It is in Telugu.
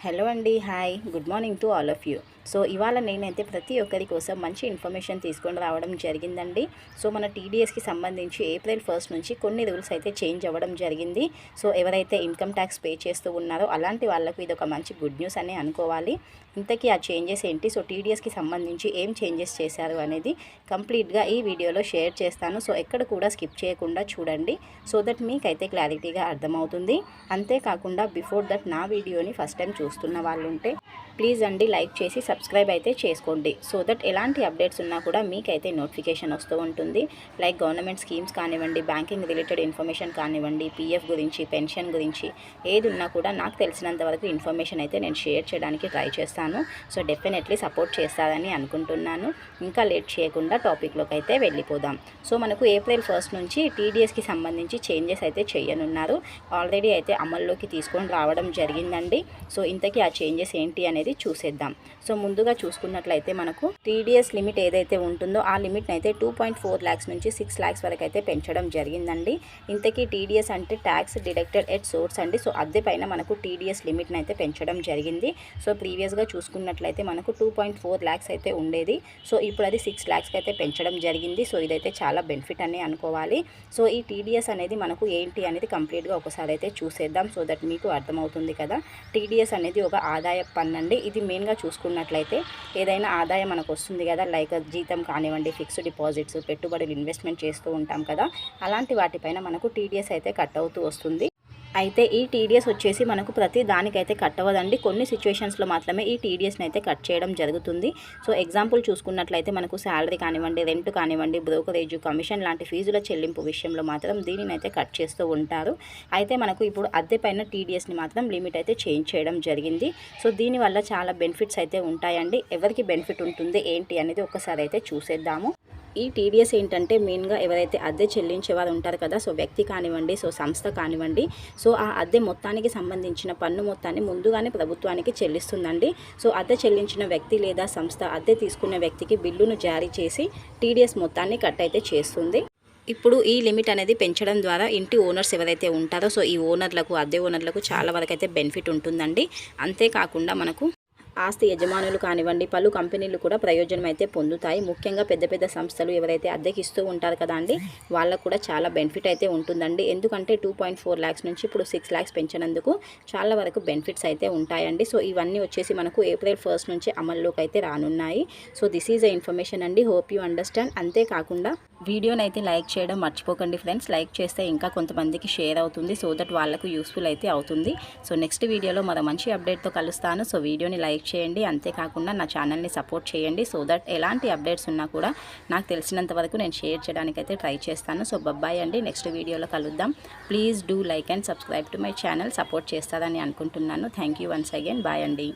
హలో అండి hi good morning to all of you so ఇవాళ నేనైతే ప్రతి ఒక్కరి కోసం మంచి ఇన్ఫర్మేషన్ తీసుకొని రావడం జరిగిందండి. సో మన టీడీఎస్కి సంబంధించి ఏప్రిల్ ఫస్ట్ నుంచి కొన్ని రూల్స్ అయితే చేంజ్ అవ్వడం జరిగింది. సో ఎవరైతే ఇన్కమ్ ట్యాక్స్ పే చేస్తూ ఉన్నారో అలాంటి వాళ్ళకు ఇది ఒక మంచి గుడ్ న్యూస్ అని అనుకోవాలి. ఇంతకీ ఆ చేంజెస్ ఏంటి? సో టీడీఎస్కి సంబంధించి ఏం చేంజెస్ చేశారు అనేది కంప్లీట్గా ఈ వీడియోలో షేర్ చేస్తాను. సో ఎక్కడ కూడా స్కిప్ చేయకుండా చూడండి. సో దట్ మీకైతే క్లారిటీగా అర్థమవుతుంది. అంతేకాకుండా బిఫోర్ దట్ నా వీడియోని ఫస్ట్ టైం చూస్తున్న వాళ్ళు ఉంటే ప్లీజ్ అండి లైక్ చేసి సబ్స్క్రైబ్ అయితే చేసుకోండి. సో దట్ ఎలాంటి అప్డేట్స్ ఉన్నా కూడా మీకైతే నోటిఫికేషన్ వస్తూ ఉంటుంది. లైక్ గవర్నమెంట్ స్కీమ్స్ కానివ్వండి బ్యాంకింగ్ రిలేటెడ్ ఇన్ఫర్మేషన్ కానివ్వండి పీఎఫ్ గురించి పెన్షన్ గురించి ఏది ఉన్నా కూడా నాకు తెలిసినంత వరకు ఇన్ఫర్మేషన్ అయితే నేను షేర్ చేయడానికి ట్రై చేస్తాను. సో డెఫినెట్లీ సపోర్ట్ చేస్తారని అనుకుంటున్నాను. ఇంకా లేట్ చేయకుండా టాపిక్లోకి అయితే వెళ్ళిపోదాం. సో మనకు ఏప్రిల్ ఫస్ట్ నుంచి టీడీఎస్కి సంబంధించి చేంజెస్ అయితే చేయనున్నారు. ఆల్రెడీ అయితే అమల్లోకి తీసుకొని రావడం జరిగిందండి. సో ఇంతకీ ఆ చేంజెస్ ఏంటి అనేది చూసేద్దాం. సో ముందుగా చూసుకున్నట్లయితే మనకు టీడీఎస్ లిమిట్ ఏదైతే ఉంటుందో ఆ లిమిట్ని అయితే టూ పాయింట్ ఫోర్ ల్యాక్స్ నుంచి సిక్స్ ల్యాక్స్ వరకు అయితే పెంచడం జరిగిందండి. ఇంతకీ టీడీఎస్ అంటే ట్యాక్స్ డిడక్టెడ్ ఎట్ సోర్స్ అండి. సో అద్దె పైన మనకు టీడీఎస్ లిమిట్ని అయితే పెంచడం జరిగింది. సో ప్రీవియస్గా చూసుకున్నట్లయితే మనకు టూ పాయింట్ ఫోర్ ల్యాక్స్ అయితే ఉండేది. సో ఇప్పుడు అది సిక్స్ ల్యాక్స్కి అయితే పెంచడం జరిగింది. సో ఇదైతే చాలా బెనిఫిట్ అని అనుకోవాలి. సో ఈ టీడీఎస్ అనేది మనకు ఏంటి అనేది కంప్లీట్గా ఒకసారి అయితే చూసేద్దాం. సో దట్ మీకు అర్థమవుతుంది కదా. టీడీఎస్ అనేది ఒక ఆదాయ పన్ను అండి. ఇది మెయిన్గా చూసుకున్నట్లయితే ఏదైనా ఆదాయం మనకు వస్తుంది కదా లైక్ జీతం కానివ్వండి ఫిక్స్డ్ డిపాజిట్స్ పెట్టుబడులు ఇన్వెస్ట్మెంట్ చేస్తూ ఉంటాం కదా అలాంటి వాటిపైన మనకు టీడీఎస్ అయితే కట్ అవుతూ వస్తుంది. అయితే ఈ టీడీఎస్ వచ్చేసి మనకు ప్రతి దానికైతే కట్ అవ్వదండి కొన్ని సిచ్యువేషన్స్లో మాత్రమే ఈ టీడీఎస్ని అయితే కట్ చేయడం జరుగుతుంది. సో ఎగ్జాంపుల్ చూసుకున్నట్లయితే మనకు శాలరీ కానివ్వండి రెంట్ కానివ్వండి బ్రోకరేజ్ కమిషన్ లాంటి ఫీజుల చెల్లింపు విషయంలో మాత్రం దీనిని అయితే కట్ చేస్తూ ఉంటారు. అయితే మనకు ఇప్పుడు అద్దె పైన టీడీఎస్ని మాత్రం లిమిట్ అయితే చేంజ్ చేయడం జరిగింది. సో దీనివల్ల చాలా బెనిఫిట్స్ అయితే ఉంటాయండి. ఎవరికి బెనిఫిట్ ఉంటుంది ఏంటి అనేది ఒకసారి అయితే చూసేద్దాము. ఈ టీడీఎస్ ఏంటంటే మెయిన్గా ఎవరైతే అద్దె చెల్లించేవారు ఉంటారు కదా సో వ్యక్తి కానివ్వండి సో సంస్థ కానివ్వండి సో ఆ అద్దె మొత్తానికి సంబంధించిన పన్ను మొత్తాన్ని ముందుగానే ప్రభుత్వానికి చెల్లిస్తుందండి. సో అద్దె చెల్లించిన వ్యక్తి లేదా సంస్థ అద్దె తీసుకున్న వ్యక్తికి బిల్లును జారీ చేసి టీడీఎస్ మొత్తాన్ని కట్ అయితే చేస్తుంది. ఇప్పుడు ఈ లిమిట్ అనేది పెంచడం ద్వారా ఇంటి ఓనర్స్ ఎవరైతే ఉంటారో సో ఈ ఓనర్లకు అద్దె ఓనర్లకు చాలా వరకు అయితే బెనిఫిట్ ఉంటుందండి. అంతేకాకుండా మనకు ఆస్తి యజమానులు కానివ్వండి పలు కంపెనీలు కూడా ప్రయోజనం అయితే పొందుతాయి. ముఖ్యంగా పెద్ద పెద్ద సంస్థలు ఎవరైతే అద్దెకి ఇస్తూ ఉంటారు కదా అండి వాళ్ళకు కూడా చాలా బెనిఫిట్ అయితే ఉంటుందండి. ఎందుకంటే టూ పాయింట్ ఫోర్ ల్యాక్స్ నుంచి ఇప్పుడు సిక్స్ ల్యాక్స్ పెంచినందుకు చాలా వరకు బెనిఫిట్స్ అయితే ఉంటాయండి. సో ఇవన్నీ వచ్చేసి మనకు ఏప్రిల్ ఫస్ట్ నుంచి అమల్లోకి అయితే రానున్నాయి. So this is a information అండి. Hope you understand. అంతేకాకుండా వీడియోని అయితే లైక్ చేయడం మర్చిపోకండి ఫ్రెండ్స్. లైక్ చేస్తే ఇంకా కొంతమందికి షేర్ అవుతుంది. సో దట్ వాళ్ళకు యూస్ఫుల్ అయితే అవుతుంది. సో నెక్స్ట్ వీడియోలో మరో మంచి అప్డేట్తో కలుస్తాను. సో వీడియోని లైక్ చేయండి. అంతేకాకుండా నా ఛానల్ని సపోర్ట్ చేయండి. సో దట్ ఎలాంటి అప్డేట్స్ ఉన్నా కూడా నాకు తెలిసినంత వరకు నేను షేర్ చేయడానికి అయితే ట్రై చేస్తాను. సో బబ్బాయ్ అండి నెక్స్ట్ వీడియోలో కలుద్దాం. Please do like and subscribe to my channel. Support చేస్తారని అనుకుంటున్నాను. Thank you once again. Bye అండి.